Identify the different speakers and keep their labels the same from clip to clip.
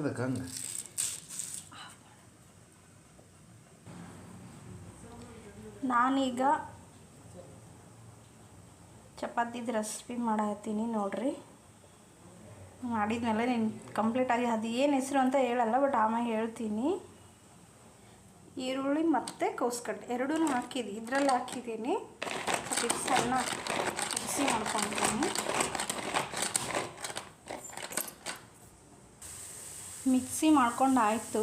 Speaker 1: ಅದಕ್ಕೆ ಹಂಗೆ
Speaker 2: ನಾನೀಗ ಚಪಾತಿದು ರೆಸಿಪಿ ಮಾಡತ್ತೀನಿ ನೋಡ್ರಿ. ಮಾಡಿದ್ಮೇಲೆ ನೀನು ಕಂಪ್ಲೀಟಾಗಿ ಅದು ಏನು ಹೆಸರು ಅಂತ ಹೇಳಲ್ಲ ಬಟ್ ಆಮೇಲೆ ಹೇಳ್ತೀನಿ. ಈರುಳ್ಳಿ ಮತ್ತು ಕೋಸ್ಕಡ್ಡೆ ಎರಡೂ ಹಾಕಿದ್ದೀನಿ ಇದರಲ್ಲಿ ಹಾಕಿದ್ದೀನಿ. ಮಿಕ್ಸನ್ನು ಮಿಕ್ಸಿ ಮಾಡ್ಕೊತೀನಿ. ಮಿಕ್ಸಿ ಮಾಡ್ಕೊಂಡು ಆಯಿತು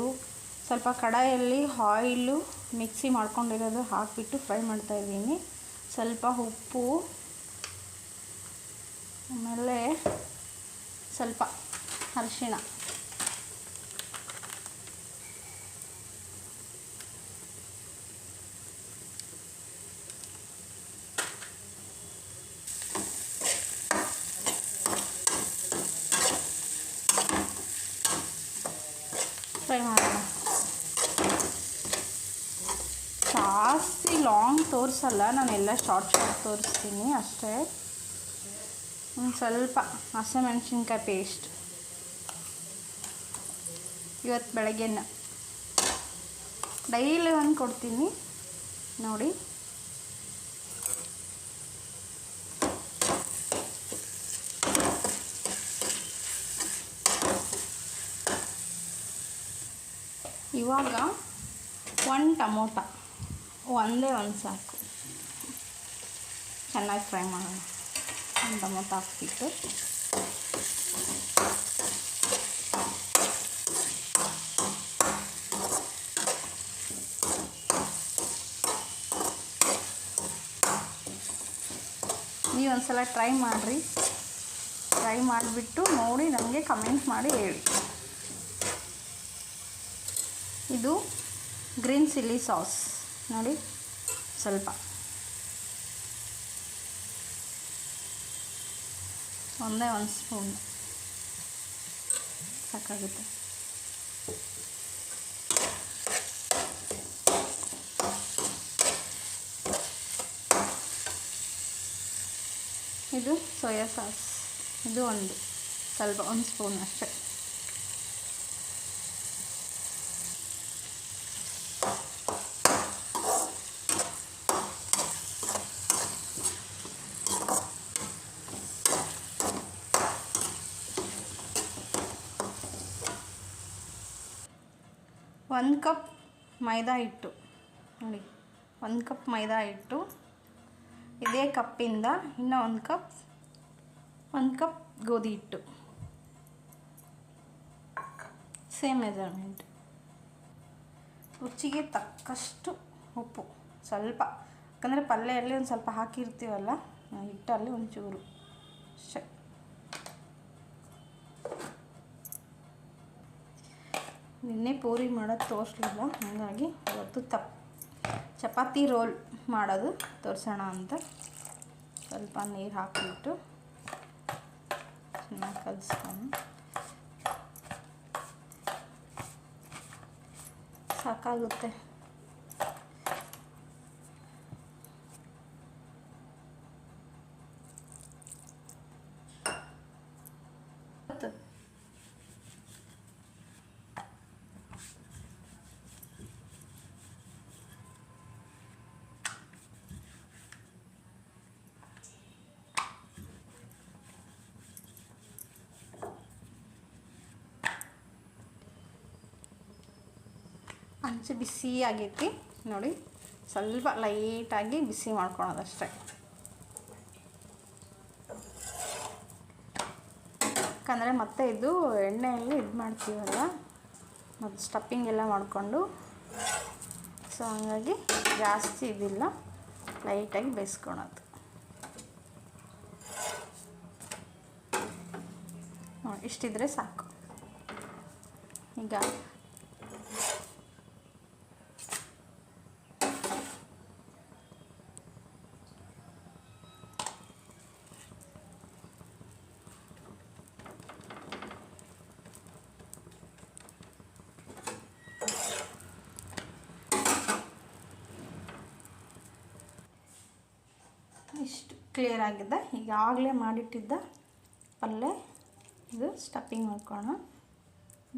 Speaker 2: ಸ್ವಲ್ಪ ಕಡಾಯಲ್ಲಿ ಆಯಿಲು ಮಿಕ್ಸಿ ಮಾಡ್ಕೊಂಡಿರೋದು ಹಾಕಿಬಿಟ್ಟು ಫ್ರೈ ಮಾಡ್ತಾ ಇದ್ದೀನಿ. ಸ್ವಲ್ಪ ಉಪ್ಪು, ಆಮೇಲೆ ಸ್ವಲ್ಪ ಅರಿಶಿಣ ಫ್ರೈ ಮಾಡೋಣ ಜಾಸ್ತಿ ಲಾಂಗ್ ತೋರಿಸಲ್ಲ ನಾನೆಲ್ಲ ಶಾರ್ಟ್ ಶಾರ್ಟ್ ತೋರಿಸ್ತೀನಿ ಅಷ್ಟೇ. ಒಂದು ಸ್ವಲ್ಪ ಹಸಿಮೆಣ್ಸಿನ್ಕಾಯಿ ಪೇಸ್ಟ್ ಇವತ್ತು ಬೆಳಗ್ಗೆನ. ಡೈಲಿ ಒಂದು ಕೊಡ್ತೀನಿ. ನೋಡಿ. ಇವಾಗ ಒಂದು ಟಮೋಟ. ಒಂದೇ ಒಂದು ಸಾಕು. ಚೆನ್ನಾಗಿ ಫ್ರೈ ಮಾಡೋಣ. ಟೊಮೊಟೊ ಹಾಕ್ಬಿಟ್ಟು. ನೀವು ಒಂದ್ಸಲ ಟ್ರೈ ಮಾಡಿರಿ. ಟ್ರೈ ಮಾಡಿಬಿಟ್ಟು ನೋಡಿ, ನಮಗೆ ಕಮೆಂಟ್ ಮಾಡಿ ಹೇಳಿ. ಇದು ಗ್ರೀನ್ ಚಿಲ್ಲಿ ಸಾಸ್. ನೋಡಿ, ಸ್ವಲ್ಪ. ಒಂದೇ ಒಂದು ಸ್ಪೂನ್. ಸಾಕಾಗುತ್ತೆ. ಇದು ಸೋಯಾ ಸಾಸ್. ಇದು ಒಂದು ಸ್ವಲ್ಪ ಒಂದು ಸ್ಪೂನ್ ಅಷ್ಟೇ. ಒಂದು ಕಪ್ ಮೈದಾ ಹಿಟ್ಟು. ನೋಡಿ, ಒಂದು ಕಪ್ ಮೈದಾ ಹಿಟ್ಟು, ಇದೇ ಕಪ್ಪಿಂದ ಇನ್ನೂ ಒಂದು ಕಪ್ ಒಂದು ಕಪ್ ಗೋಧಿ ಹಿಟ್ಟು. ಸೇಮ್ ಮೆಜರ್ಮೆಂಟ್ ರುಚಿಗೆ ತಕ್ಕಷ್ಟು ಉಪ್ಪು. ಸ್ವಲ್ಪ, ಯಾಕಂದರೆ ಪಲ್ಯಲ್ಲಿ ಒಂದು ಸ್ವಲ್ಪ ಹಾಕಿರ್ತೀವಲ್ಲ ಹಿಟ್ಟಲ್ಲಿ ಒಂಚೂರು. ಅಷ್ಟೇ ನಿನ್ನೆ ಪೂರಿ ಮಾಡೋದು ತೋರಿಸ್ಲಿಲ್ಲ. ಹಾಗಾಗಿ ಇವತ್ತು ತಪ್, ಚಪಾತಿ ರೋಲ್ ಮಾಡೋದು ತೋರಿಸೋಣ ಅಂತ. ಸ್ವಲ್ಪ ನೀರು ಹಾಕಿಬಿಟ್ಟು ಚೆನ್ನಾಗಿ ಕಲಿಸ್ಕೊಂಡು. ಸಾಕಾಗುತ್ತೆ. ಹಂಚು ಬಿಸಿ ಆಗೈತಿ. ನೋಡಿ, ಸ್ವಲ್ಪ ಲೈಟಾಗಿ ಬಿಸಿ ಮಾಡ್ಕೊಳೋದಷ್ಟೇ. ಯಾಕಂದರೆ ಮತ್ತೆ ಇದು ಎಣ್ಣೆಯಲ್ಲಿ ಇದು ಮಾಡ್ತೀವಲ್ಲ, ಮತ್ತು ಸ್ಟಫಿಂಗ್ ಎಲ್ಲ ಮಾಡಿಕೊಂಡು. ಸೊ ಹಂಗಾಗಿ ಜಾಸ್ತಿ ಇದಿಲ್ಲ. ಲೈಟಾಗಿ ಬೇಯಿಸ್ಕೊಳೋದು. ಇಷ್ಟಿದ್ರೆ ಸಾಕು. ಈಗ ಇಷ್ಟು ಕ್ಲಿಯರ್ ಆಗಿದೆ. ಈಗಾಗಲೇ ಮಾಡಿಟ್ಟಿದ್ದ ಪಲ್ಯ ಇದು ಸ್ಟಫಿಂಗ್ ಹಾಕೋಣ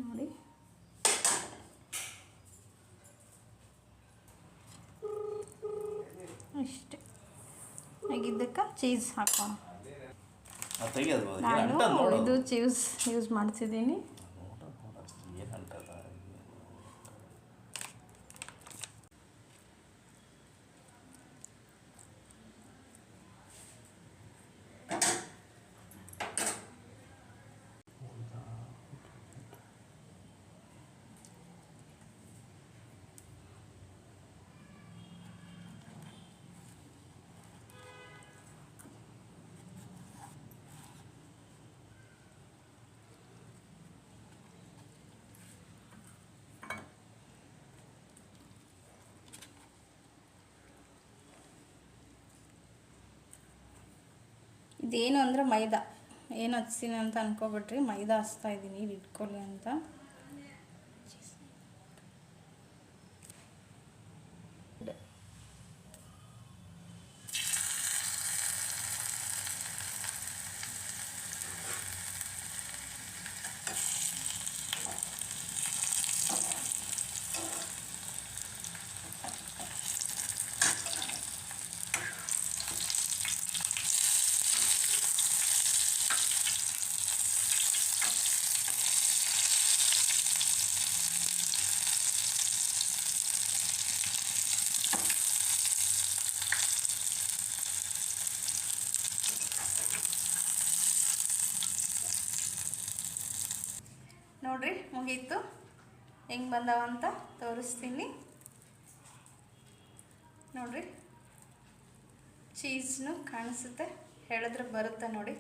Speaker 2: ನೋಡಿ. ಇಷ್ಟೆ. ಆಗಿದ್ದಕ್ಕೆ ಚೀಸ್ ಹಾಕೋಣ. ನಾನು ಇದು ಚೀಸ್ ಯೂಸ್ ಮಾಡ್ತಿದ್ದೀನಿ ಇದೇನು ಅಂದರೆ ಮೈದಾ. ಏನು ಹಚ್ತೀನಿ ಅಂತ ಅನ್ಕೋಬಿಟ್ರಿ ಮೈದಾ ಹಚ್ತಾ ಇದ್ದೀನಿ ಇದು ಇಟ್ಕೊಳ್ಳಿ ಅಂತ. ನೋಡ್ರಿ ಮುಗೀತು. ಹೆಂಗೆ ಬಂದಾವ ಅಂತ ತೋರಿಸ್ತೀನಿ. ನೋಡ್ರಿ ಚೀಸ್ನು ಕಾಣಿಸುತ್ತೆ ಹೇಳಿದ್ರೆ ಬರುತ್ತೆ ನೋಡಿ.